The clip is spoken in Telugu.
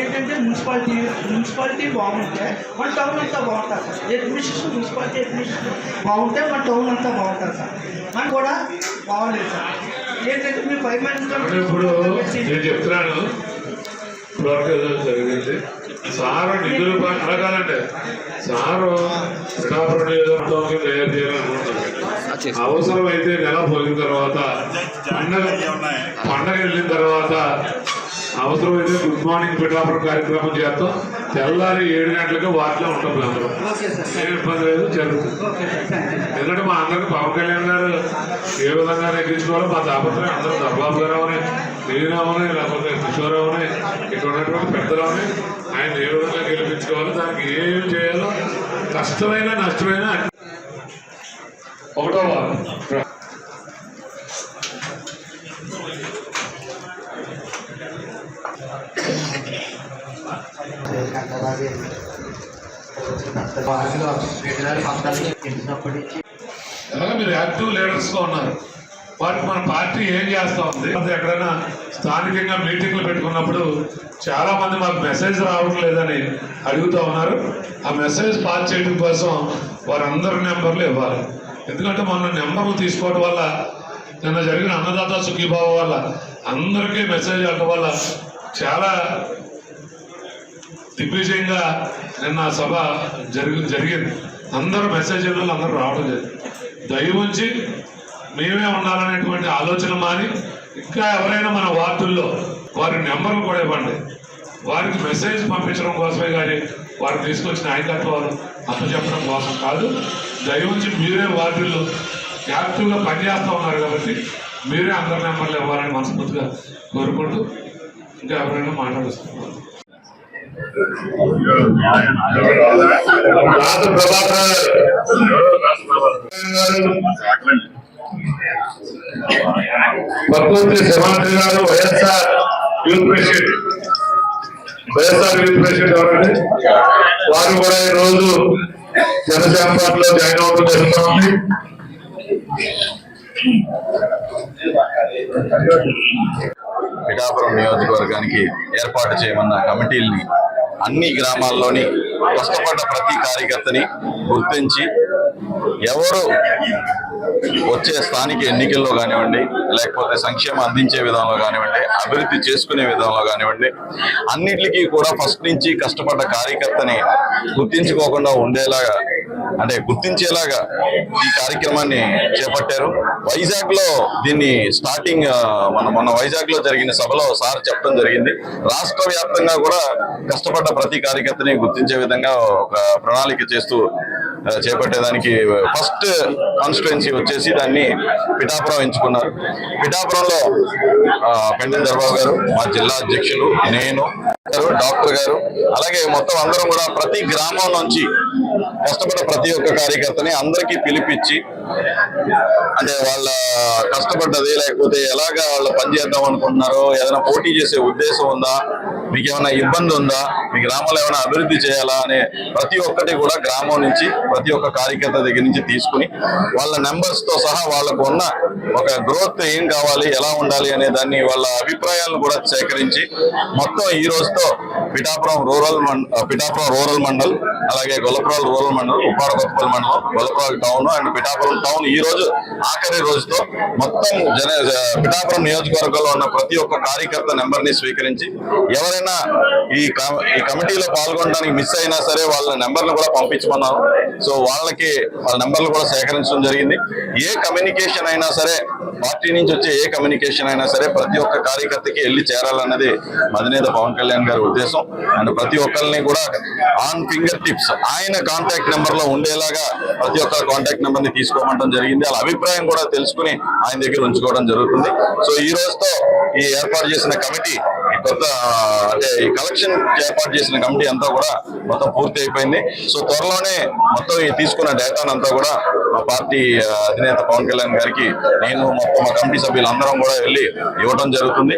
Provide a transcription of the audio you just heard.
ఏంటంటే మున్సిపాలిటీ మున్సిపాలిటీ బాగుంటే మన టౌన్ అంతా బాగుంటుంది సార్. అడ్మినిస్ట్రేషన్ మున్సిపాలిటీ అడ్మినిస్ట్రేషన్ బాగుంటే మన టౌన్ అంతా బాగుంటుంది సార్. మనం కూడా బాగలేదు సార్. ఏంటంటే మీ ఫైవ్ మంత్స్ ఇప్పుడు నేను చెప్తున్నాను. జరిగింది. సారు నిధులు కాదండి సారు తయారు అవసరం అయితే నెల పోయిన తర్వాత పండగ పండగ వెళ్ళిన తర్వాత అవసరమైతే గుడ్ మార్నింగ్ పిఠాపురం కార్యక్రమం చేస్తాం. తెల్లారి ఏడు గంటలకు వాటిలో ఉంటాం అందరం ఏం ఇబ్బంది లేదు జరుగుతుంది. ఎందుకంటే మా అందరికి పవన్ కళ్యాణ్ గారు ఏ విధంగా నెగ్గించుకోవాలో మా తాపత్రయం అందరూ దర్బాబు గారు అవని నేనవని లేకపోతే కిషోర్ అవని ఇక్కడ ఉన్నటువంటి పెద్దలవని ఆయన ఏ విధంగా గెలిపించుకోవాలో దానికి ఏం చేయాలో కష్టమైన నష్టమైన ఒకటో భాషలో పిల్లలు అన్ని- ఒకటో వారం అలాగే మీరు యాక్టివ్ లీడర్స్గా ఉన్నారు. వాటికి మన పార్టీ ఏం చేస్తూ ఉంది? ఎక్కడైనా స్థానికంగా మీటింగ్లు పెట్టుకున్నప్పుడు చాలామంది మాకు మెసేజ్ రావడం లేదని అడుగుతూ ఉన్నారు. ఆ మెసేజ్ పాస్ చేయడం కోసం వారందరి నెంబర్లు ఇవ్వాలి. ఎందుకంటే మొన్న నెంబర్లు తీసుకోవడం వల్ల నిన్న జరిగిన అన్నదాత సుఖీభావ వల్ల అందరికీ మెసేజ్ వెళ్ళడం వల్ల చాలా దిగ్విజయంగా నిన్న సభ జరిగి జరిగింది. అందరూ మెసేజ్ అందరూ రావడం జరిగింది. దయవుంచి మేమే ఉండాలనేటువంటి ఆలోచన మాని ఇంకా ఎవరైనా మన వార్డుల్లో వారి నెంబర్లు కూడా ఇవ్వండి. వారికి మెసేజ్ పంపించడం కోసమే కానీ వారు తీసుకొచ్చిన నాయకత్వాలు అప్పచెప్పడం కోసం కాదు. దయవుంచి మీరే వార్డుల్లో యాక్టివ్గా పనిచేస్తూ ఉన్నారు కాబట్టి మీరే అందరి నెంబర్లు ఇవ్వాలని మనస్ఫూర్తిగా కోరుకుంటూ ఇంకా ఎవరైనా మాట్లాడుస్తున్నారు Raju Prabhakar garu YSR youth president. YSR youth president ఎవరండి? వారు కూడా ఈ రోజు జనసేన పార్టీలో జాయిన్ అవడం జరుగుతుంది. పిఠాపురం నియోజకవర్గానికి ఏర్పాటు చేయమన్న కమిటీల్ని అన్ని గ్రామాల్లోని కష్టపడ్డ ప్రతి కార్యకర్తని గుర్తించి ఎవరు వచ్చే స్థానిక ఎన్నికల్లో కానివ్వండి లేకపోతే సంక్షేమం అందించే విధంలో కానివ్వండి అభివృద్ధి చేసుకునే విధంలో కానివ్వండి అన్నిటికీ కూడా ఫస్ట్ నుంచి కష్టపడ్డ కార్యకర్తని గుర్తించుకోకుండా ఉండేలాగా అంటే గుర్తించేలాగా ఈ కార్యక్రమాన్ని చేపట్టారు. వైజాగ్లో దీన్ని స్టార్టింగ్ మన మొన్న వైజాగ్లో జరిగిన సభలో సార్ చెప్పడం జరిగింది. రాష్ట్ర వ్యాప్తంగా కూడా కష్టపడ్డ ప్రతి కార్యకర్తని గుర్తించే విధంగా ఒక ప్రణాళిక చేస్తూ చేపట్టేదానికి ఫస్ట్ కాన్స్టిట్యున్సీ వచ్చేసి దాన్ని పిఠాపురం ఎంచుకున్నారు. పిఠాపురంలో ఆ, దర్బాబు గారు మా జిల్లా అధ్యక్షులు నేను గారు, డాక్టర్ గారు అలాగే మొత్తం అందరం కూడా ప్రతి గ్రామం నుంచి కష్టపడే ప్రతి ఒక్క కార్యకర్తని అందరికీ పిలిపించి అంటే వాళ్ళ కష్టపడ్డది లేకపోతే ఎలాగా వాళ్ళు పనిచేద్దాం అనుకుంటున్నారో ఏదైనా పోటీ చేసే ఉద్దేశం ఉందా మీకు ఏమైనా ఇబ్బంది ఉందా మీ గ్రామంలో ఏమైనా అభివృద్ధి చేయాలా అనే ప్రతి ఒక్కటి కూడా గ్రామం నుంచి ప్రతి ఒక్క కార్యకర్త దగ్గర నుంచి తీసుకుని వాళ్ళ నెంబర్స్తో సహా వాళ్ళకు ఉన్న ఒక గ్రోత్ ఏం కావాలి ఎలా ఉండాలి అనే దాన్ని వాళ్ళ అభిప్రాయాలను కూడా సేకరించి మొత్తం ఈ రోజుతో పిఠాపురం రూరల్ మండ పిఠాపురం రూరల్ మండల్ అలాగే గొల్లపురం రూరల్ మండలం ఉప్పాడ కొత్తపల్లి మండలం Gollapuram town and Pithapuram town ఈ రోజు ఆఖరి రోజుతో మొత్తం జన పిఠాపురం నియోజకవర్గంలో ఉన్న ప్రతి ఒక్క కార్యకర్త నెంబర్ని స్వీకరించి ఎవరైనా ఈ ఈ కమిటీలో పాల్గొనడానికి మిస్ అయినా సరే వాళ్ళ నెంబర్లు కూడా పంపించమన్నాను సో వాళ్ళకి వాళ్ళ నెంబర్లు కూడా సేకరించడం జరిగింది. ఏ కమ్యూనికేషన్ అయినా సరే పార్టీ నుంచి వచ్చే ఏ కమ్యూనికేషన్ అయినా సరే ప్రతి ఒక్క కార్యకర్తకి వెళ్ళి చేరాలన్నది అధినేత పవన్ కళ్యాణ్ గారి ఉద్దేశం. అండ్ ప్రతి ఒక్కరిని కూడా ఆన్ ఫింగర్ టిప్స్ ఆయన కాంటాక్ట్ నెంబర్లో ఉండేలాగా ప్రతి ఒక్కరి కాంటాక్ట్ నెంబర్ని తీసుకోవడం జరిగింది. వాళ్ళ అభిప్రాయం కూడా తెలుసుకుని ఆయన దగ్గర ఉంచుకోవడం జరుగుతుంది. సో ఈ రోజుతో ఈ ఏర్పాటు చేసిన కమిటీ ఈ కొత్త అంటే ఈ కలెక్షన్ ఏర్పాటు చేసిన కమిటీ అంతా కూడా మొత్తం పూర్తి అయిపోయింది. సో త్వరలోనే మొత్తం ఈ తీసుకున్న డేటానంతా కూడా మా పార్టీ అధినేత పవన్ కళ్యాణ్ గారికి నేను మొత్తం మా కమిటీ సభ్యులందరం కూడా వెళ్ళి ఇవ్వడం జరుగుతుంది.